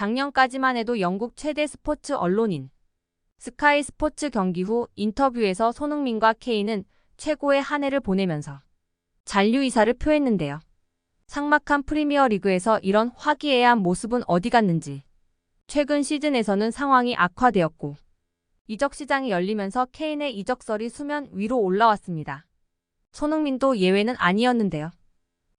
작년까지만 해도 영국 최대 스포츠 언론인 스카이 스포츠 경기 후 인터뷰에서 손흥민과 케인은 최고의 한 해를 보내면서 잔류 이사를 표했는데요. 삭막한 프리미어 리그에서 이런 화기애애한 모습은 어디 갔는지 최근 시즌에서는 상황이 악화되었고 이적 시장이 열리면서 케인의 이적설이 수면 위로 올라왔습니다. 손흥민도 예외는 아니었는데요.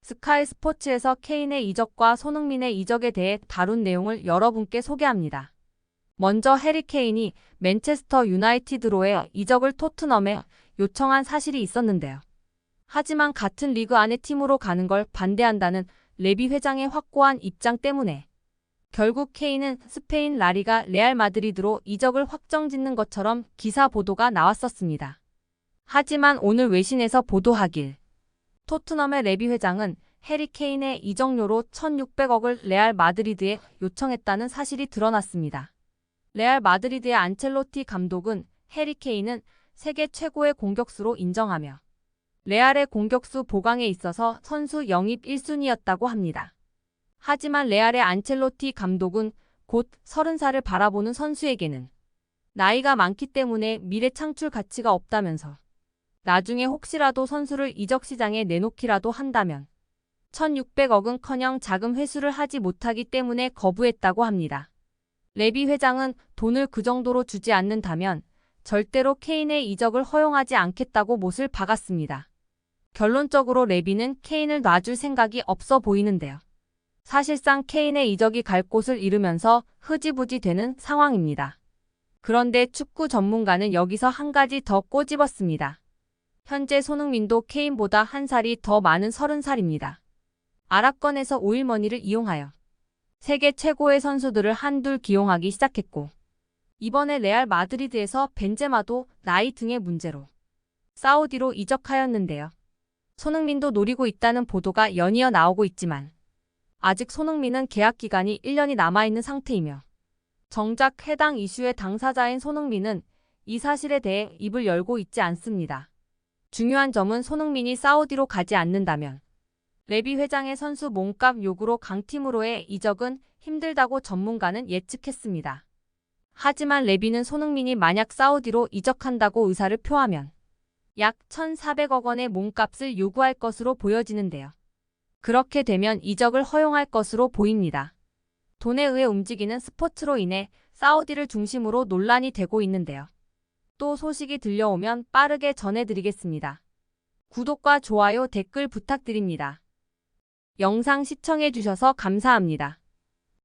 스카이 스포츠에서 케인의 이적과 손흥민의 이적에 대해 다룬 내용을 여러분께 소개합니다. 먼저 해리 케인이 맨체스터 유나이티드로의 이적을 토트넘에 요청한 사실이 있었는데요. 하지만 같은 리그 안의 팀으로 가는 걸 반대한다는 레비 회장의 확고한 입장 때문에 결국 케인은 스페인 라리가 레알 마드리드로 이적을 확정짓는 것처럼 기사 보도가 나왔었습니다. 하지만 오늘 외신에서 보도하길 토트넘의 레비 회장은 해리 케인의 이적료로 1,600억을 레알 마드리드에 요청했다는 사실이 드러났습니다. 레알 마드리드의 안첼로티 감독은 해리 케인은 세계 최고의 공격수로 인정하며 레알의 공격수 보강에 있어서 선수 영입 1순위였다고 합니다. 하지만 레알의 안첼로티 감독은 곧 30살을 바라보는 선수에게는 나이가 많기 때문에 미래 창출 가치가 없다면서 나중에 혹시라도 선수를 이적 시장에 내놓기라도 한다면 1600억은 커녕 자금 회수를 하지 못하기 때문에 거부했다고 합니다. 레비 회장은 돈을 그 정도로 주지 않는다면 절대로 케인의 이적을 허용하지 않겠다고 못을 박았습니다. 결론적으로 레비는 케인을 놔줄 생각이 없어 보이는데요. 사실상 케인의 이적이 갈 곳을 잃으면서 흐지부지 되는 상황입니다. 그런데 축구 전문가는 여기서 한 가지 더 꼬집었습니다. 현재 손흥민도 케인보다 한 살이 더 많은 30살입니다. 아랍권에서 오일머니를 이용하여 세계 최고의 선수들을 한둘 기용하기 시작했고 이번에 레알 마드리드에서 벤제마도 나이 등의 문제로 사우디로 이적하였는데요. 손흥민도 노리고 있다는 보도가 연이어 나오고 있지만 아직 손흥민은 계약 기간이 1년이 남아있는 상태이며 정작 해당 이슈의 당사자인 손흥민은 이 사실에 대해 입을 열고 있지 않습니다. 중요한 점은 손흥민이 사우디로 가지 않는다면 레비 회장의 선수 몸값 요구로 강팀으로의 이적은 힘들다고 전문가는 예측했습니다. 하지만 레비는 손흥민이 만약 사우디로 이적한다고 의사를 표하면 약 1,400억 원의 몸값을 요구할 것으로 보여지는데요. 그렇게 되면 이적을 허용할 것으로 보입니다. 돈에 의해 움직이는 스포츠로 인해 사우디를 중심으로 논란이 되고 있는데요. 또 소식이 들려오면 빠르게 전해드리겠습니다. 구독과 좋아요, 댓글 부탁드립니다. 영상 시청해주셔서 감사합니다.